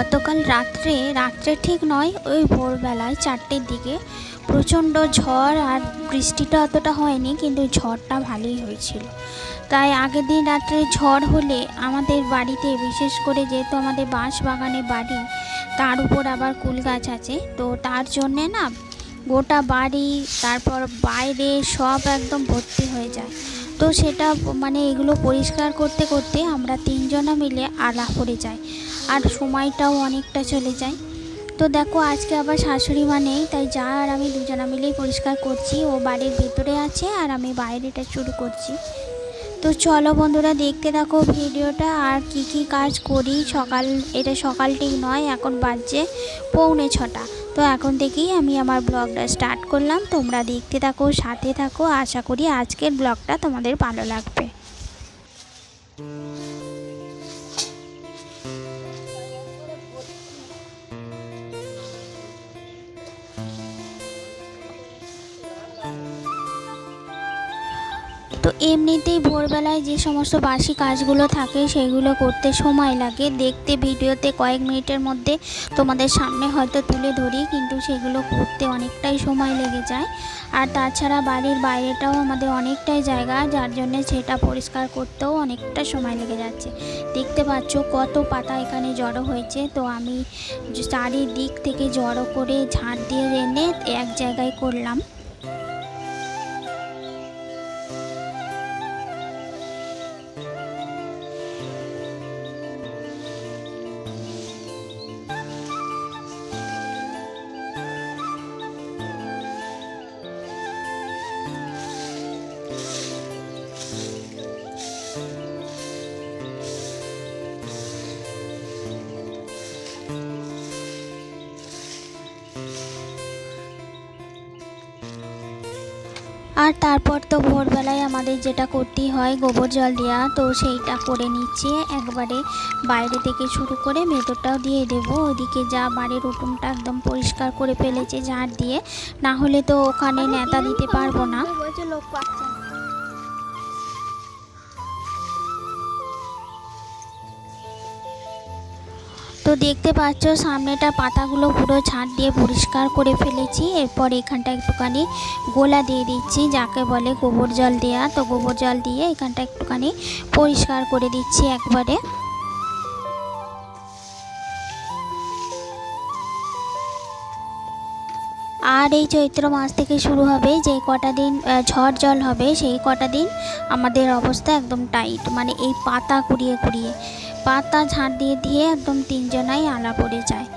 গতকাল রাত্রে রাত্রে ঠিক নয়, ওই ভোরবেলায় চারটের দিকে। প্রচণ্ড ঝড় আর বৃষ্টিটা অতটা হয়নি, কিন্তু ঝড়টা ভালোই হয়েছিল। তাই আগের দিন রাত্রে ঝড় হলে আমাদের বাড়িতে, বিশেষ করে যেহেতু আমাদের বাঁশ বাগানে বাড়ি, তার উপর আবার কুল গাছ আছে। তো তার জন্যে না, গোটা বাড়ি, তারপর বাইরে সব একদম ভর্তি হয়ে যায়। তো সেটা মানে এগুলো পরিষ্কার করতে করতে আমরা তিনজনা মিলে আলা করে যাই। আর সময়টাও অনেকটা চলে যায়। তো দেখো, আজকে আবার শাশুড়ি মা নেই, তাই যা আর আমি দুজনা মিলেই পরিষ্কার করছি। ও বাড়ির ভিতরে আছে আর আমি বাইরেটা শুরু করছি। তো চলো বন্ধুরা, দেখতে থাকো ভিডিওটা আর কি কি কাজ করি। সকাল, এটা সকালটি নয়, এখন বাজছে পৌনে ছটা। তো এখন থেকেই আমি আমার ব্লগটা স্টার্ট করলাম। তোমরা দেখতে থাকো, সাথে থাকো। আশা করি আজকের ব্লগটা তোমাদের ভালো লাগবে। তো এমনিতেই ভোরবেলায় যে সমস্ত বাসি কাজগুলো থাকে সেগুলো করতে সময় লাগে। দেখতে ভিডিওতে কয়েক মিনিটের মধ্যে তোমাদের সামনে হয়তো তুলে ধরি, কিন্তু সেগুলো করতে অনেকটাই সময় লেগে যায়। আর তাছাড়া বাড়ির বাইরেটাও আমাদের অনেকটাই জায়গা, যার জন্য সেটা পরিষ্কার করতেও অনেকটা সময় লেগে যাচ্ছে। দেখতে পাচ্ছ কত পাতা এখানে জড়ো হয়েছে। তো আমি চারিদিক থেকে জড়ো করে ঝাড় দিয়ে এনে এক জায়গায় করলাম। আর তারপর তো ভোরবেলায় আমাদের যেটা করতেই হয়, গোবর জল দেওয়া তো সেইটা করে নিচ্ছে। একবারে বাইরে থেকে শুরু করে ভেতরটাও দিয়ে দেব। ওদিকে যা বাড়ির উঠোনটা একদম পরিষ্কার করে ফেলেছে ঝাড় দিয়ে। না হলে তো ওখানে নেতা দিতে পারব না। লোক পাচ্ছে তো দেখতে পাচ্ছ, সামনেটা পাতাগুলো পুরো ঝাঁট দিয়ে পরিষ্কার করে ফেলেছি। এরপর এখানটা একটুখানি গোলা দিয়ে দিচ্ছি, যাকে বলে গোবর জল দেওয়া তো গোবর জল দিয়ে এখানটা একটুখানি পরিষ্কার করে দিচ্ছি একবারে। আর এই চৈত্র মাস থেকে শুরু হবে, যে কটা দিন ঝড় জল হবে, সেই কটা দিন আমাদের অবস্থা একদম টাইট মানে এই পাতা কুড়িয়ে কুড়িয়ে। পাতা ঝাঁট দিয়ে দিয়ে একদম তিনজনাই আলা পড়ে যায়।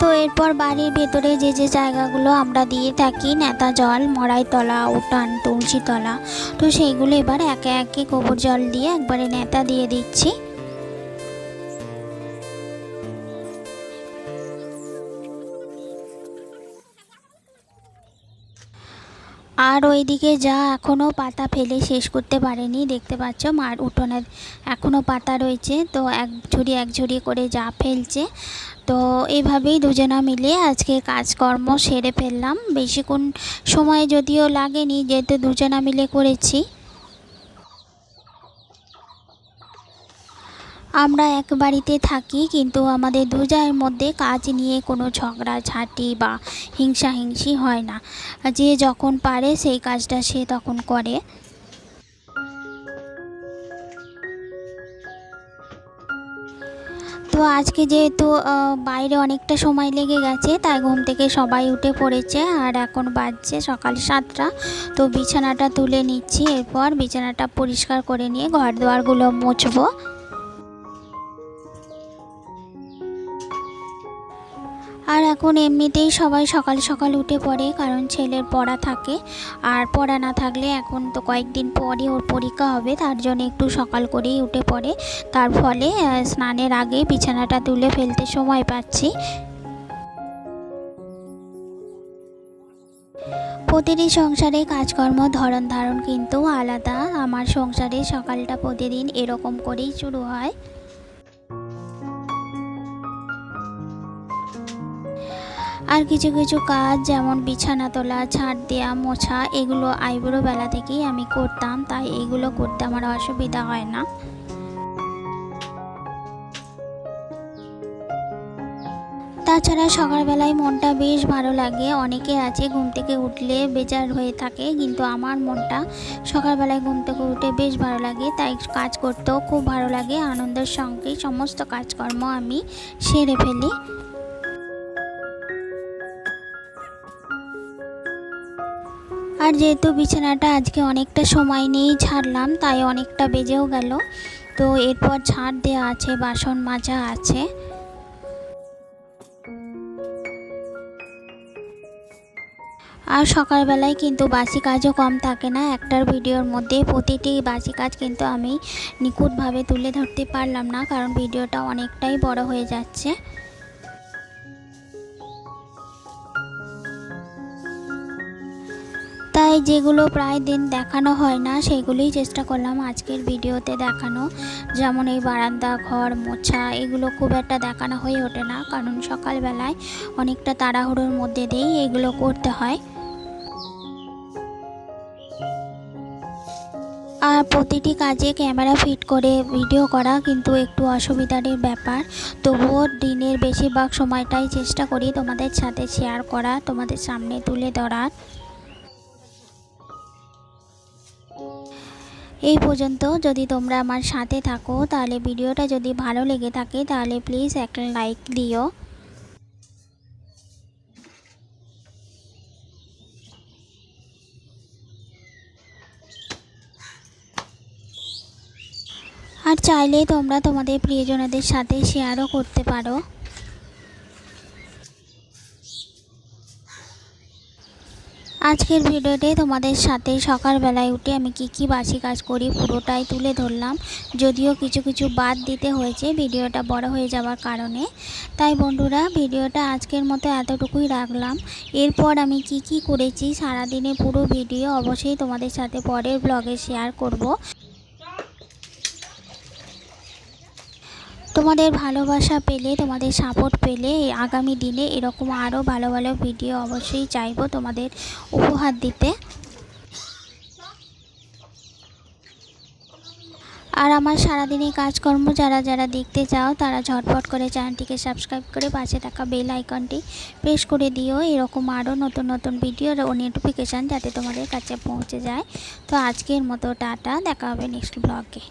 তো এরপর বাড়ির ভেতরে যে যে জায়গাগুলো আমরা দিয়ে থাকি, নেতা জল মড়াইতলা উঠান তুলসীতলা তো সেইগুলো এবার একে একে গোবর জল দিয়ে একবারে নেতা দিয়ে দিচ্ছি। আর ওইদিকে যা এখনও পাতা ফেলে শেষ করতে পারেনি, দেখতে পাচ্ছ মার উঠোনের এখনও পাতা রয়েছে। তো এক ঝুড়ি এক ঝুড়ি করে যা ফেলছে। তো এইভাবেই দুজনা মিলে আজকে কাজকর্ম সেরে ফেললাম। বেশিক্ষণ সময় যদিও লাগেনি, যেহেতু দুজনা মিলে করেছি। আমরা এক বাড়িতে থাকি, কিন্তু আমাদের দু জায়ের মধ্যে কাজ নিয়ে কোনো ঝগড়া, ঝাঁটি বা হিংসা হিংসি হয় না। যে যখন পারে সেই কাজটা সে তখন করে। তো আজকে যেহেতু বাইরে অনেকটা সময় লেগে গেছে, তাই ঘুম থেকে সবাই উঠে পড়েছে, আর এখন বাজছে সকাল সাতটা। তো বিছানাটা তুলে নিচ্ছি, এরপর বিছানাটা পরিষ্কার করে নিয়ে ঘর দুয়ারগুলো মুছবো। আর এখন এমনিতেই সবাই সকাল সকাল উঠে পড়ে, কারণ ছেলের পড়া থাকে। আর পড়া না থাকলে এখন তো কয়েকদিন পরে ওর পরীক্ষা হবে, তার জন্য একটু সকাল করেই উঠে পড়ে। তার ফলে স্নানের আগে বিছানাটা তুলে ফেলতে সময় পাচ্ছি। প্রতিটি সংসারে কাজকর্ম, ধরন ধারণ কিন্তু আলাদা। আমার সংসারে সকালটা প্রতিদিন এরকম করেই শুরু হয়। আর কিছু কিছু কাজ যেমন বিছানা তোলা ঝাড় দেওয়া মোছা, এগুলো আইবুড়ো বেলা থেকেই আমি করতাম, তাই এগুলো করতে আমার অসুবিধা হয় না। তাছাড়া সকালবেলায় মনটা বেশ ভালো লাগে। অনেকে আছে ঘুম থেকে উঠলে বেজার হয়ে থাকে, কিন্তু আমার মনটা সকালবেলায় ঘুম থেকে উঠে বেশ ভালো লাগে, তাই কাজ করতেও খুব ভালো লাগে। আনন্দের সঙ্গে সমস্ত কাজকর্ম আমি সেরে ফেলি। আর যেহেতু বিছানাটা আজকে অনেকটা সময় নিয়েই ছাড়লাম, তাই অনেকটা বেজেও গেল। তো এরপর ছাড় দেওয়া আছে, বাসন মাজা আছে। আর সকালবেলায় কিন্তু বাসি কাজও কম থাকে না, একটার ভিডিওর মধ্যে প্রতিটি বাসি কাজ কিন্তু আমি নিখুঁতভাবে তুলে ধরতে পারলাম না, কারণ ভিডিওটা অনেকটাই বড় হয়ে যাচ্ছে। তাই যেগুলো প্রায় দিন দেখানো হয় না, সেগুলোই চেষ্টা করলাম আজকের ভিডিওতে দেখানো। যেমন এই বারান্দা, ঘর, মোছা, এগুলো খুব একটা দেখানো হয়ে ওঠে না, কারণ সকালবেলায় অনেকটা তাড়াহুড়োর মধ্যে দিয়েই এগুলো করতে হয়। আর প্রতিটি কাজে ক্যামেরা ফিট করে ভিডিও করা কিন্তু একটু অসুবিধারই ব্যাপার। তবুও দিনের বেশিরভাগ সময়টাই চেষ্টা করি তোমাদের সাথে শেয়ার করা, তোমাদের সামনে তুলে ধরার। এই পর্যন্ত যদি তোমরা আমার সাথে থাকো, তাহলে ভিডিওটা যদি ভালো লেগে থাকে, তাহলে প্লিজ একটা লাইক দিও। আর চাইলে তোমরা তোমাদের প্রিয়জনদের সাথে শেয়ারও করতে পারো। আজকের ভিডিওতে তোমাদের সাথে সকালবেলায় উঠে আমি কি কি বাসি কাজ করি পুরোটাই তুলে ধরলাম। যদিও কিছু কিছু বাদ দিতে হয়েছে, ভিডিওটা বড় হয়ে যাওয়ার কারণে। তাই বন্ধুরা, ভিডিওটা আজকের মতো এতটুকুই রাখলাম। এরপর আমি কি কি করেছি সারাদিনে পুরো ভিডিও অবশ্যই তোমাদের সাথে পরের ব্লগে শেয়ার করব। তোমাদের ভালোবাসা পেলে, তোমাদের সাপোর্ট পেলে, আগামী দিনে এরকম আরও ভালো ভালো ভিডিও অবশ্যই চাইব তোমাদের উপহার দিতে। আর আমার সারাদিনের কাজকর্ম যারা যারা দেখতে চাও, তারা ঝটপট করে চ্যানেলটিকে সাবস্ক্রাইব করে পাশে থাকা বেল আইকনটি প্রেস করে দিও। এরকম আরও নতুন নতুন ভিডিওর ও নোটিফিকেশান যাতে তোমাদের কাছে পৌঁছে যায়। তো আজকের মতো টাটা, দেখা হবে নেক্সট ব্লগে